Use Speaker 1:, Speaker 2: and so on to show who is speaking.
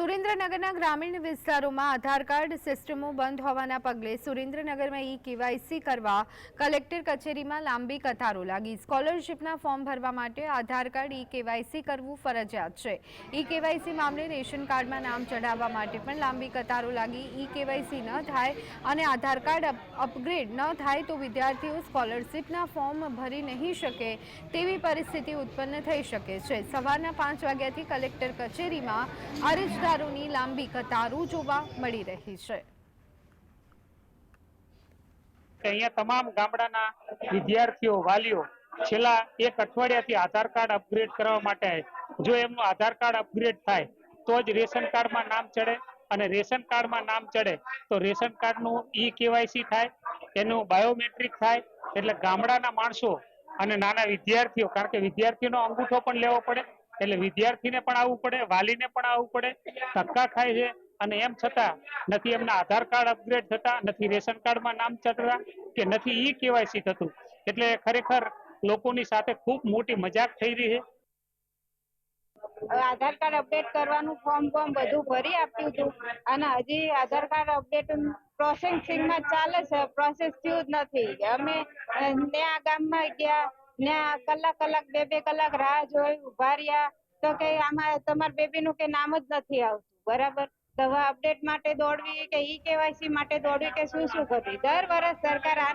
Speaker 1: સુરેન્દ્રનગરના ગ્રામીણ વિસ્તારોમાં આધાર કાર્ડ સિસ્ટમો બંધ હોવાના પગલે સુરેન્દ્રનગરમાં ઈ કેવાયસી કરવા કલેક્ટર કચેરીમાં લાંબી કતારો લાગી. સ્કોલરશિપના ફોર્મ ભરવા માટે આધાર કાર્ડ ઈ કેવાયસી કરવું ફરજિયાત છે. ઈ કેવાયસી મામલે રેશન કાર્ડમાં નામ ચઢાવવા માટે પણ લાંબી કતારો લાગી. ઈ કેવાયસી ન થાય અને આધાર કાર્ડ અપ- અપગ્રેડ ન થાય તો વિદ્યાર્થીઓ સ્કોલરશિપના ફોર્મ ભરી નહીં શકે તેવી પરિસ્થિતિ ઉત્પન્ન થઈ શકે છે. સવારના પાંચ વાગ્યાથી કલેક્ટર કચેરીમાં અરજદારોની લાંબી કતારો જોવા મળી રહી છે.
Speaker 2: અહીંયા તમામ ગામડાના વિદ્યાર્થીઓ, વાલીઓ છેલ્લા એક અઠવાડિયાથી આધાર કાર્ડ અપગ્રેડ કરવા માટે જો એમનું આધાર કાર્ડ અપગ્રેડ થાય, તો જ રેશન કાર્ડમાં નામ ચડે અને રેશન કાર્ડમાં નામ ચડે તો રેશન કાર્ડનું ઈ કેવાયસી થાય, એનું બાયોમેટ્રિક થાય, એટલે ગામડાના માણસો અને નાના વિદ્યાર્થીઓ, કારણ કે વિદ્યાર્થીઓનો અંગૂઠો પણ લેવો પડે એટલે વિદ્યાર્થીને પણ આવવું પડે, વાલીને પણ આવવું પડે, ધક્કા ખાય છે. અને એમ છતાં નથી એમના આધાર કાર્ડ અપગ્રેડ થતા, નથી રેશન કાર્ડમાં નામ ચડતા કે નથી ઈ કેવાયસી થતું. એટલે ખરેખર લોકોની સાથે ખૂબ મોટી મજાક થઈ રહી છે.
Speaker 3: આધાર કાર્ડ અપડેટ કરવાનું ફોર્મ ફોર્મ બધું ભરી આપ્યું હતું. અને હજી આધાર કાર્ડ અપડેટ પ્રોસેસિંગમાં ચાલે છે પ્રોસેસ થયું જ નથી. અમે ત્યાં ગામમાં ગયા ને, કલાક કલાક, બે બે કલાક રાહ જોઈ, ઊભા રહ્યા. તો કે આમાં તમારા બેબીનું કે નામ જ નથી આવતું, બરાબર? દવા અપડેટ માટે દોડવી કે ઈ કેવાયસી માટે દોડવી કે શું શું કરવી? દર વર્ષ સરકાર આ